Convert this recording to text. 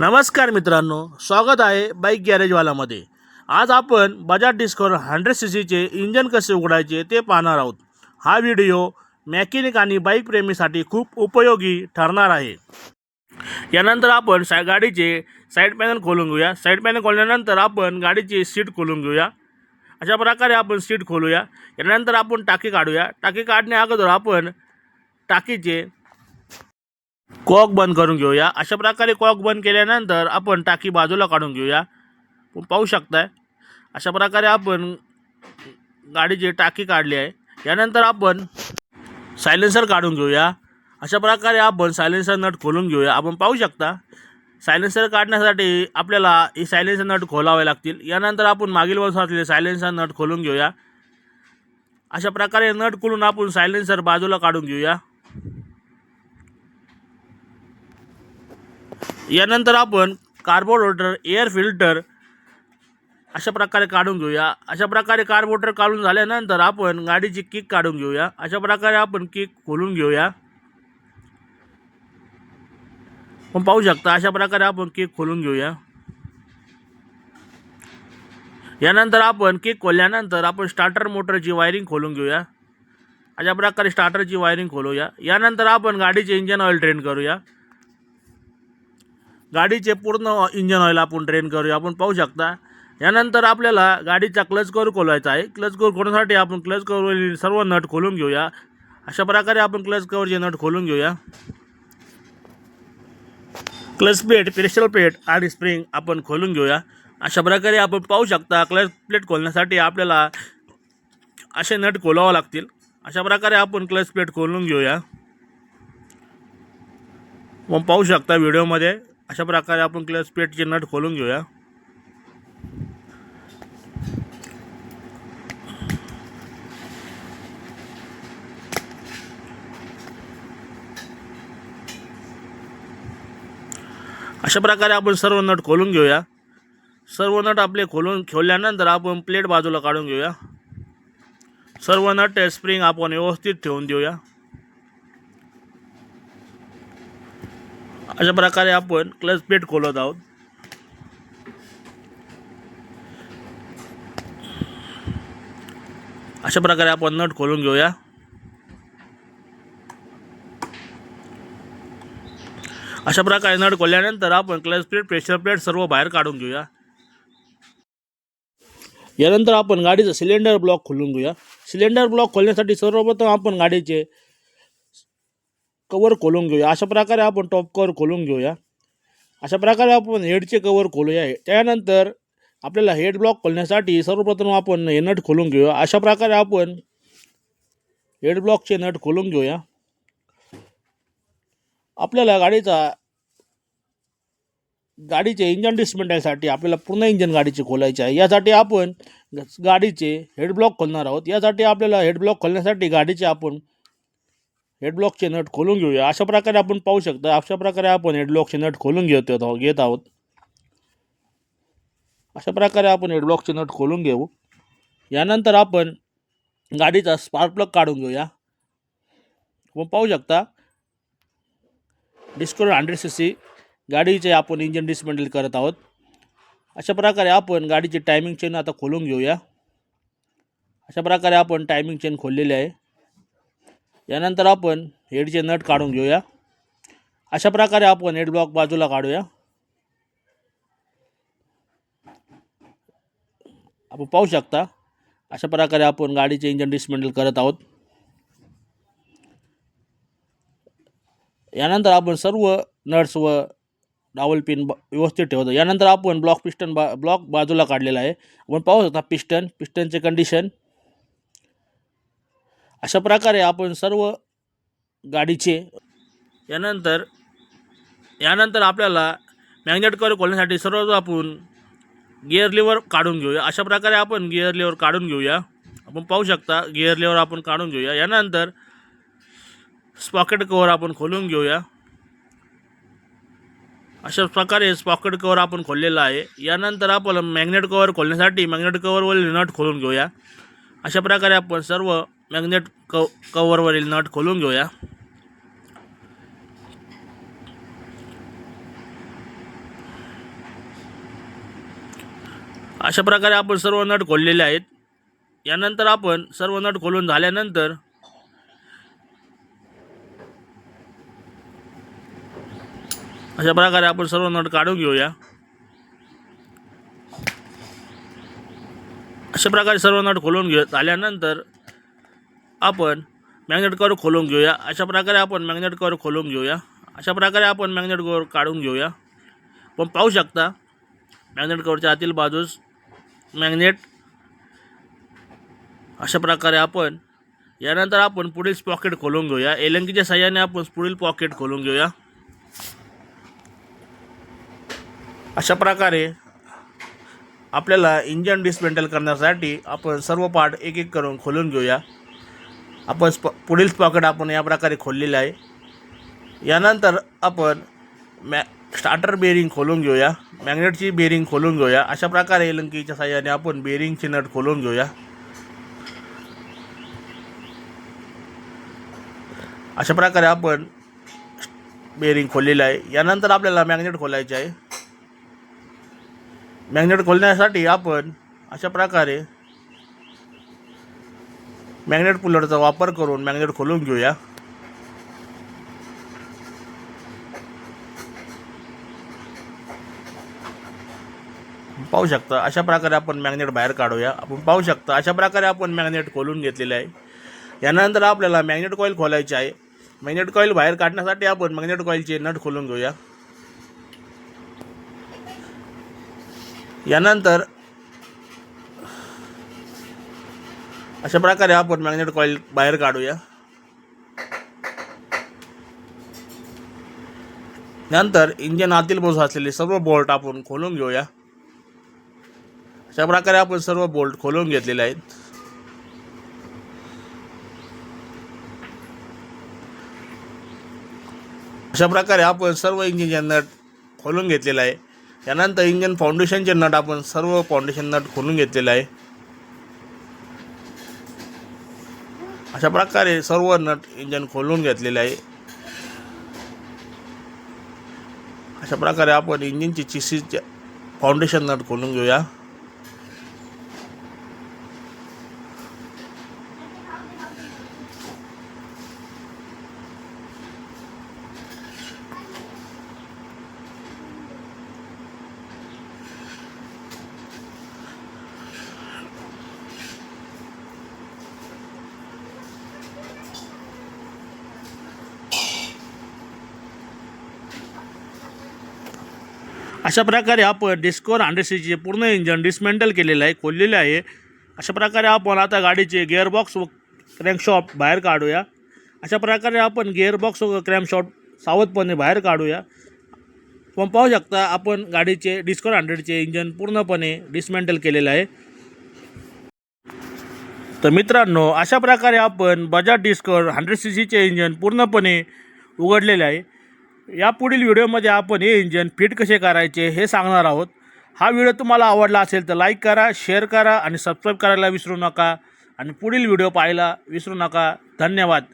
नमस्कार मित्रांनो स्वागत आहे बाईक गॅरेजवालामध्ये आज आपण बजाज डिस्कवर हंड्रेड सी सीचे इंजन कसे उघडायचे ते पाहणार आहोत. हा व्हिडिओ मॅकॅनिक आणि बाईक प्रेमीसाठी खूप उपयोगी ठरणार आहे. यानंतर आपण सा गाडीचे साईड पॅनल खोलून घेऊया. साईड पॅनल खोलल्यानंतर आपण गाडीची सीट खोलून घेऊया. अशा प्रकारे आपण सीट खोलूया. यानंतर आपण टाकी काढूया. टाकी काढण्या अगोदर आपण टाकीचे कॉक बंद करून घेऊया. अशा प्रकारे कॉक बंद केल्यानंतर आपण टाकी बाजूला काढून घेऊया. पाहू शकताय अशा प्रकारे आपण गाडीची टाकी काढली आहे यानंतर आपण सायलेन्सर काढून घेऊया. अशा प्रकारे आपण सायलेन्सर नट खोलून घेऊया. आपण पाहू शकता सायलेन्सर काढण्यासाठी आपल्याला हे सायलेन्सर नट खोलावे लागतील. यानंतर आपण मागील वर्षातले असलेले सायलेन्सर नट खोलून घेऊया. अशा प्रकारे नट खोलून आपण सायलेन्सर बाजूला काढून घेऊया. यानंतर आपण कार्बोरेटर एअर फिल्टर अशा प्रकारे काढून घेऊया. अशा प्रकारे कार्बोरेटर काढून झाल्यानंतर आपण गाडीची किक काढून घेऊया. अशा प्रकारे आपण किक खोलून घेऊया. पण पाहू शकता अशा प्रकारे आपण केक खोलून घेऊया. यानंतर आपण केक खोलल्यानंतर आपण स्टार्टर मोटरची वायरिंग खोलून घेऊया. अशा प्रकारे स्टार्टरची वायरिंग खोलूया. यानंतर आपण गाडीचे इंजन ऑइल ट्रेन करूया. गाडीचे पूर्ण इंजन ऑइल आपण ड्रेन करूया. आपण पाहू शकता. यानंतर आपल्याला गाडीचा क्लच कवर खोलायचा आहे. क्लच कवर खोलण्यासाठी आपण क्लच कवर सर्व नट खोलून घेऊया. अशा प्रकारे आपण क्लच कवरचे नट खोलून घेऊया. क्लच प्लेट प्रेशर प्लेट आणि स्प्रिंग आपण खोलून घेऊया. अशा प्रकारे आपण पाहू शकता क्लच प्लेट खोलण्यासाठी आपल्याला असे नट खोलावं लागतील. अशा प्रकारे आपण क्लच प्लेट खोलून घेऊया. मग पाहू शकता व्हिडिओमध्ये अशा प्रकारे आपण क्लच प्लेटचे नट खोलून घेऊया. अशा प्रकारे आपण सर्व नट खोलून घेऊया. सर्व नट आपले खोलून खोलल्यानंतर आपण प्लेट बाजूला काढून घेऊया. सर्व नट स्प्रिंग आपण व्यवस्थित ठेवून देऊया. अशा प्रकारे आपण क्लच प्लेट खोलत आहोत. अशा प्रकारे आपण नट खोलून घेऊया. अशा प्रकारे नट खोलल्यानंतर आपण क्लच प्लेट प्रेशर प्लेट सर्व बाहेर काढून घेऊया. यानंतर आपण गाडीचं सिलेंडर ब्लॉक खोलून घेऊया. सिलेंडर ब्लॉक खोलण्यासाठी सर्वप्रथम आपण गाडीचे कवर खोलून घेऊया. अशा प्रकारे आपण टॉप कवर खोलून घेऊया. अशा प्रकारे आपण हेडचे कवर खोलूया. त्यानंतर आपल्याला हेड ब्लॉक खोलण्यासाठी सर्वप्रथम आपण हे नट खोलून घेऊया. अशा प्रकारे आपण हेड ब्लॉकचे नट खोलून घेऊया. आपल्याला गाडीचा गाडीचे इंजन डिस्मेंटलसाठी आपल्याला पूर्ण इंजन गाडीचे खोलायचे आहे. यासाठी आपण गाडीचे हेड ब्लॉक खोलणार आहोत. यासाठी आपल्याला हेड ब्लॉक खोलण्यासाठी गाडीचे आपण हेडब्लॉकचे नट खोलून घेऊया. अशा प्रकारे आपण पाहू शकता अशा प्रकारे आपण हेडब्लॉकचे नट खोलून घेत आहोत घेत आहोत. अशा प्रकारे आपण हेडब्लॉकचे नट खोलून घेऊ. यानंतर आपण गाडीचा स्पार्क प्लग काढून घेऊया. आपण पाहू शकता डिस्कोर हंड्रेड सी सी गाडीचे आपण इंजन डिसमेंटल करत आहोत. अशा प्रकारे आपण गाडीची टायमिंग चेन आता खोलून घेऊया. अशा प्रकारे आपण टायमिंग चेन खोललेली आहे. यानंतर आपण हेडचे नट काढून घेऊया. अशा प्रकारे आपण हेड ब्लॉक बाजूला काढूया. आपण पाहू शकता अशा प्रकारे आपण गाडीचे इंजन डिसमेंटल करत आहोत. यानंतर आपण सर्व नट्स व डावल पिन ब व्यवस्थित ठेवतो. यानंतर आपण ब्लॉक पिस्टन बा ब्लॉक बाजूला काढलेला आहे. आपण पाहू शकता पिस्टन पिस्टनचे कंडिशन अशा प्रकारे आपण सर्व गाडीचे यानंतर यानंतर आपल्याला मॅग्नेट कवर खोलण्यासाठी सर्व आपण गिअर लिव्हर काढून घेऊया. अशा प्रकारे आपण गिअर लिव्हर काढून घेऊया. आपण पाहू शकता गिअर लिव्हर आपण काढून घेऊया. यानंतर स्पॉकेट कवर आपण खोलून घेऊया. अशा प्रकारे स्पॉकेट कवर आपण खोललेलं आहे. यानंतर आपण मॅग्नेट कवर खोलण्यासाठी मॅग्नेट कवरवरील नट खोलून घेऊया. अशा प्रकारे आपण सर्व मॅग्नेट कव कवरवरील नट खोलून घेऊया. अशा प्रकारे आपण सर्व नट खोललेले आहेत. यानंतर आपण सर्व नट खोलून झाल्यानंतर अशा प्रकारे आपण सर्व नट काढून घेऊया. अशा प्रकारे सर्व नट खोलून घेत आल्यानंतर आपण मॅग्नेट कवर खोलून घेऊया. अशा प्रकारे आपण मॅग्नेट कवर खोलून घेऊया. अशा प्रकारे आपण मॅग्नेट कवर काढून घेऊया. पण पाहू शकता मॅग्नेट कवरच्या आतील बाजूस मॅग्नेट अशा प्रकारे आपण यानंतर आपण पुढील पॉकेट खोलून घेऊया. एलंकीच्या सहाय्याने आपण पुढील पॉकेट खोलून घेऊया. अशा प्रकारे आपल्याला इंजन डिस्मेंटल करण्यासाठी आपण सर्व पार्ट एक एक करून खोलून घेऊया. आपण स्प पुढील पॉकेट आपण या प्रकारे खोललेलं आहे. यानंतर आपण मॅ स्टार्टर बेरिंग खोलून घेऊया. मॅग्नेटची बेरिंग खोलून घेऊया. अशा प्रकारे लंकीच्या साह्याने आपण बेरिंगची नट खोलून घेऊया. अशा प्रकारे आपण बेरिंग खोललेलं आहे. यानंतर आपल्याला मॅग्नेट खोलायचे आहे. मॅग्नेट खोलण्यासाठी आपण अशा प्रकारे मॅग्नेट पुलरचा वापर करून मॅग्नेट खोलून घेऊया. पाहू शकता अशा प्रकारे आपण मॅग्नेट बाहेर काढूया. आपण पाहू शकता अशा प्रकारे आपण मॅग्नेट खोलून घेतलेले आहे. यानंतर आपल्याला मॅग्नेट कॉईल खोलायची आहे. मॅग्नेट कॉईल बाहेर काढण्यासाठी आपण मॅग्नेट कॉईलचे नट खोलून घेऊया. यानंतर अशा प्रकारे आपण मॅग्नेट कॉईल बाहेर काढूया. नंतर इंजिन आतील बाजूस असलेले सर्व बोल्ट आपण खोलून घेऊया. अशा प्रकारे आपण सर्व बोल्ट खोलून घेतलेले आहेत. अशा प्रकारे आपण सर्व इंजिनचे नट खोलून घेतलेलं आहे. त्यानंतर इंजन फाउंडेशनचे नट आपण सर्व फाउंडेशन नट खोलून घेतलेलं आहे. अशा प्रकारे सर्व नट इंजन खोलून घेतलेले आहे. अशा प्रकारे आपण इंजिनची चिसीचे फाउंडेशन नट खोलून घेऊया. अशा प्रकारे आपण डिस्कोर हंड्रेड सीचे पूर्ण इंजन डिसमेंटल केलेलं आहे खोललेलं आहे. अशा प्रकारे आपण आता गाडीचे गिअरबॉक्स व क्रॅमशॉप बाहेर काढूया. अशा प्रकारे आपण गिअरबॉक्स व क्रॅमशॉप सावधपणे बाहेर काढूया. पण पाहू शकता आपण गाडीचे डिस्कोर हंड्रेडचे इंजन पूर्णपणे डिसमेंटल केलेलं आहे. तर मित्रांनो अशा प्रकारे आपण बजाज डिस्कवर हंड्रेड सी सीचे इंजन पूर्णपणे उघडलेले आहे. यापुढील व्हिडिओमध्ये आपण हे इंजन फिट कसे करायचे हे सांगणार आहोत. हा व्हिडिओ तुम्हाला आवडला असेल तर लाईक करा शेअर करा आणि सबस्क्राईब करायला विसरू नका. आणि पुढील व्हिडिओ पाहायला विसरू नका. धन्यवाद.